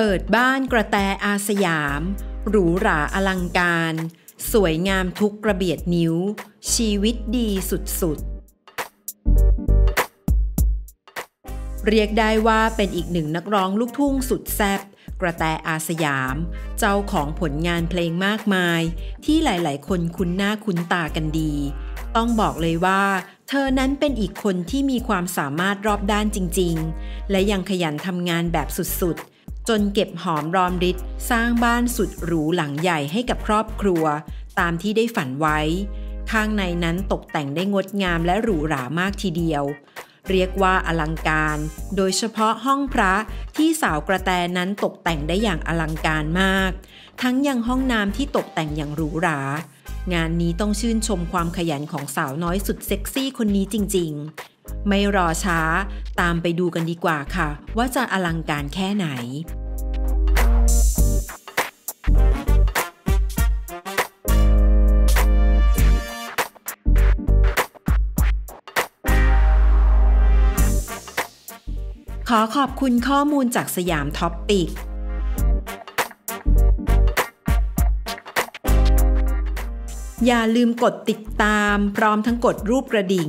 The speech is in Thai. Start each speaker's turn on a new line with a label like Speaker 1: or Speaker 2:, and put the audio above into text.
Speaker 1: เปิดบ้านกระแตอาสยาม หรูหราอลังการ สวยงามทุกกระเบียดนิ้ว ชีวิตดีสุดๆ เรียกได้ว่าเป็นอีกหนึ่งนักร้องลูกทุ่งสุดแซ่บกระแตอาสยาม เจ้าของผลงานเพลงมากมาย ที่หลายๆ คนคุ้นหน้าคุ้นตากันดี ต้องบอกเลยว่า เธอนั้นเป็นอีกคนที่มีความสามารถรอบด้านจริง ๆ และยังขยันทำงานแบบสุดๆ จนเก็บหอมรอมริดสร้างบ้านสุดหรูหลังใหญ่ให้กับครอบครัว ตามที่ได้ฝันไว้ ข้างในนั้นตกแต่งได้งดงามและหรูหรามากทีเดียว เรียกว่าอลังการ โดยเฉพาะห้องพระที่สาวกระแตนั้นตกแต่งได้อย่างอลังการมาก ทั้งยังห้องน้ำที่ตกแต่งอย่างหรูหรางานนี้ต้องชื่นชมความขยันของสาวน้อยสุดเซ็กซี่คนนี้จริง ๆ ไม่รอช้า ตามไปดูกันดีกว่าค่ะ ว่าจะอลังการแค่ไหนขอขอบคุณข้อมูลจากสยามท็อปปิก อย่าลืมกดติดตาม พร้อมทั้งกดรูปกระดิ่ง